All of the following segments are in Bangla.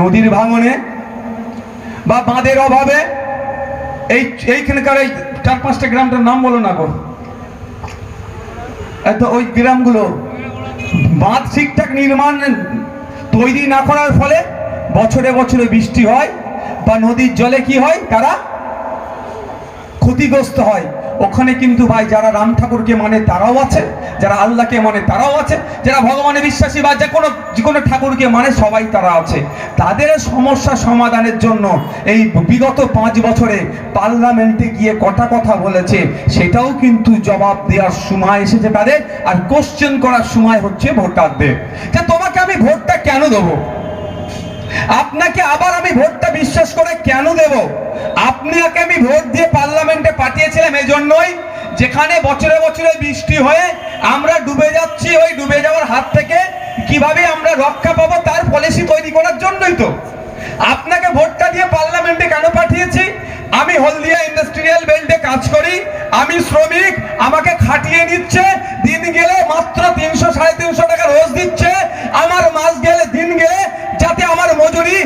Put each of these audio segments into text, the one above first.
নদীর ভাঙনে বা বাঁধের অভাবে এই এইখানকার এই চার পাঁচটা গ্রামটার নাম বলো না গো। এই তো ওই গ্রামগুলো বাঁধ ঠিকঠাক নির্মাণ তৈরি না করার ফলে বছরে বছরে বৃষ্টি হয় বা নদীর জলে কি হয়? তারা ক্ষতিগ্রস্ত হয়। ওখানে কিন্তু ভাই যারা রাম ঠাকুরকে মানে তারাও আছে, যারা আল্লাহকে মানে তারাও আছে, যারা ভগবানে বিশ্বাসী বা যে কোনো যে কোনো ঠাকুরকে মানে সবাই তারা আছে। তাদের সমস্যা সমাধানের জন্য এই বিগত পাঁচ বছরে পার্লামেন্টে গিয়ে কটা কথা বলেছে, সেটাও কিন্তু জবাব দেওয়ার সময় এসেছে তাদের, আর কোশ্চেন করার সময় হচ্ছে ভোটারদের। যে তোমাকে আমি ভোটটা কেন দেবো? আপনাকে আবার আমি ভোটটা বিশ্বাস করে কেন দেব? আপনাকে আমি ভোট দিয়ে পার্লামেন্টে পাঠিয়েছিলাম এই জন্যই যেখানে বছরে বছরে বৃষ্টি হয়ে আমরা ডুবে যাচ্ছি, ওই ডুবে যাওয়ার হাত থেকে কীভাবে আমরা রক্ষা পাবো তার পলিসি তৈরি করার জন্যই তো। আপনাকে ভোটটা দিয়ে পার্লামেন্টে কেন পাঠিয়েছি? আমি হলদিয়া ইন্ডাস্ট্রিয়াল বেল্টে কাজ করি, আমি শ্রমিক, আমাকে খাটিয়ে নিচ্ছে, দিন গেলে মাত্র তিনশো সাড়ে তিনশো টাকা রোজ দিচ্ছে, আমার মাস গেলে দিন গেলে যাতে আমার মজুরি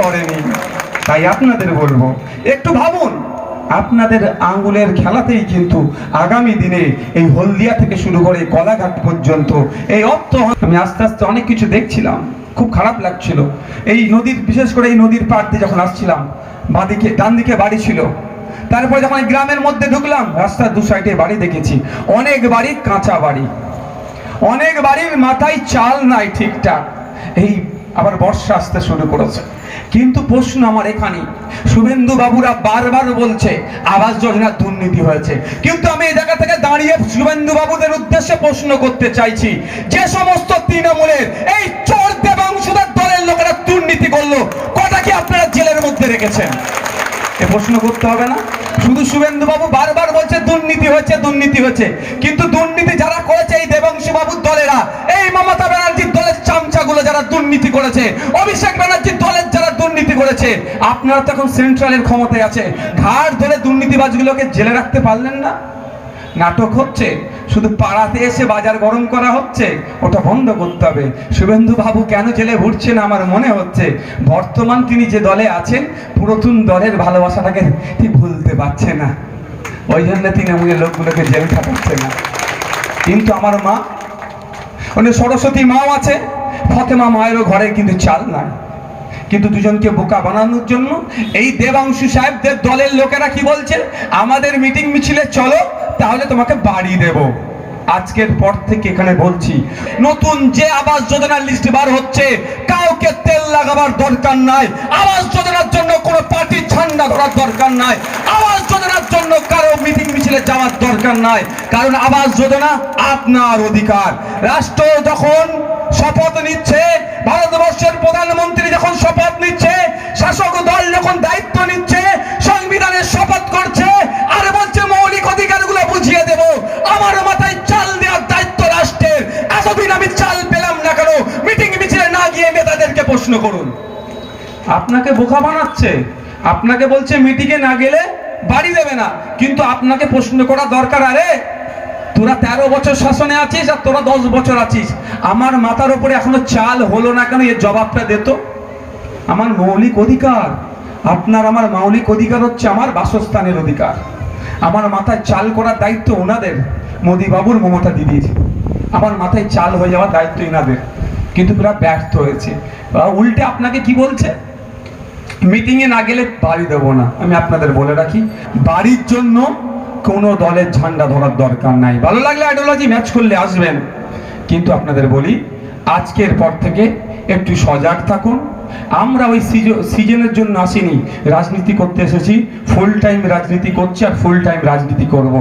করেনি। তাই আপনাদের বলব, একটু ভাবুন, আপনাদের আঙ্গুলের খেলাতেই কিন্তু আগামী দিনে এই হলদিয়া থেকে শুরু করে কলাঘাট পর্যন্ত এই অর্থ আমি আস্তে আস্তে অনেক কিছু দেখছিলাম, খুব খারাপ লাগছিল। এই নদীর, বিশেষ করে এই নদীর পাড় দিয়ে যখন আসছিলাম, বাঁদিকে ডান দিকে বাড়ি ছিল। তারপরে যখন গ্রামের মধ্যে ঢুকলাম, রাস্তার দু সাইডে বাড়ি দেখেছি। অনেক বাড়ি কাঁচা বাড়ি। অনেক বাড়ির মাথায় চাল নাই ঠিকঠাক। এই আবার বর্ষা আসতে শুরু করেছে। কিন্তু প্রশ্ন আমার এখানে শুভেন্দু বাবুরা বারবার বলছে, আবাস যোজনার দুর্নীতি হয়েছে। কিন্তু আমি এই জায়গা থেকে দাঁড়িয়ে শুভেন্দু বাবুদের উদ্দেশ্যে প্রশ্ন করতে চাইছি, যে সমস্ত তৃণমূলের এই চোর দেবাংশুদের দলের লোকেরা দুর্নীতি করল, কটা কি আপনারা জেলের মধ্যে রেখেছেন? এ প্রশ্ন করতে হবে না। শুধু শুভেন্দু বাবু বারবার বলছে, দুর্নীতি হয়েছে দুর্নীতি হয়েছে। কিন্তু দুর্নীতি যারা করেছে এই দেবাংশু বাবুর দলেরা এই মমতা ব্যানার্জির দলের চামচাগুলো যারা করেছে। অভিষেক ব্যানার্জির দলের যারা দুর্নীতি করেছে, আপনারা তো এখন সেন্ট্রালের ক্ষমতায় আছে। ঘাট ধরে দুর্নীতিবাজগুলোকে জেলে রাখতে পারলেন না। নাটক হচ্ছে, শুধু পাড়াতে এসে বাজার গরম করা হচ্ছে, ওটা বন্ধ করতে হবে। শুভেন্দু বাবু কেন জেলে ঘুরছেন আমার মনে হচ্ছে? বর্তমান তিনি যে দলে আছেন, পুরাতন দলের ভালোবাসাটাকে তিনি ভুলতে পারছে না। ওই জন্য তৃণমূলের লোকগুলোকে জেল খাটাচ্ছে না। কিন্তু আমার মা, উনি সরস্বতী মাও আছে ফতেমা মায়েরও ঘরে কিন্তু চাল নাই। কিন্তু দুজনকে বোকা বানানোর জন্য এই দেবাংশু সাহেবদের দলের লোকেরা কি বলছে? আমাদের মিটিং মিছিলে চলো, তাহলে তোমাকে বাড়ি দেব। আজকের পর থেকে এখানে বলছি, নতুন যে আবাস যোজনার লিস্ট বার হচ্ছে, কাউকে তেল লাগাবার দরকার নাই। আবাস যোজনার জন্য কোনো পার্টির ঝান্ডা ধরার দরকার নাই। আবাস যোজনার জন্য কারও মিটিং মিছিলে যাওয়ার দরকার নাই। কারণ আবাস যোজনা আপনার অধিকার। রাষ্ট্র যখন শপথ নিচ্ছে। ভারতবর্ষের প্রধানমন্ত্রী যখন শপথ নিচ্ছে, শাসক দল যখন দায়িত্ব নিচ্ছে, সংবিধানের শপথ করছে, আর বলছে, মৌলিক অধিকারগুলো বুঝিয়ে দেব। আমার মাথায় চাল দেওয়ার দায়িত্ব রাষ্ট্রের। এতদিন আমি চাল পেলাম না কেন? মিটিং মিছিলে না গিয়ে নেতাদেরকে প্রশ্ন করুন। আপনাকে বোকা বানাচ্ছে। আপনাকে বলছে, মিটিংয়ে না গেলে বাড়ি দেবে না। কিন্তু আপনাকে প্রশ্ন করা দরকার, আরে, তোরা তেরো বছর শাসনে আছিস আর তোরা দশ বছর আছিস। আমার মাথার উপরে এখনও চাল হলো না কেন? এর জবাবটা দে তো। আমার মৌলিক অধিকার। আপনার আমার মৌলিক অধিকার হচ্ছে আমার বাসস্থানের অধিকার। আমার মাথায় চাল করার দায়িত্ব ওনাদের। মোদিবাবুর মমতা দিদির। আমার মাথায় চাল হয়ে যাওয়ার দায়িত্ব এনাদের। কিন্তু তোরা ব্যর্থ হয়েছে। উল্টে আপনাকে কি বলছে? মিটিংয়ে না গেলে বাড়ি দেবো না। আমি আপনাদের বলে রাখি, বাড়ির জন্য কোনো দলের ঝান্ডা ধরার দরকার নাই। ভালো লাগলে আইডিওলজি ম্যাচ করলে আসবেন। কিন্তু আপনাদের বলি, আজকের পর থেকে একটু সজাগ থাকুন আমরা ওই সিজনের জন্য আসিনি, রাজনীতি করতে এসেছি ফুল টাইম রাজনীতি করছি আর ফুল টাইম রাজনীতি করব।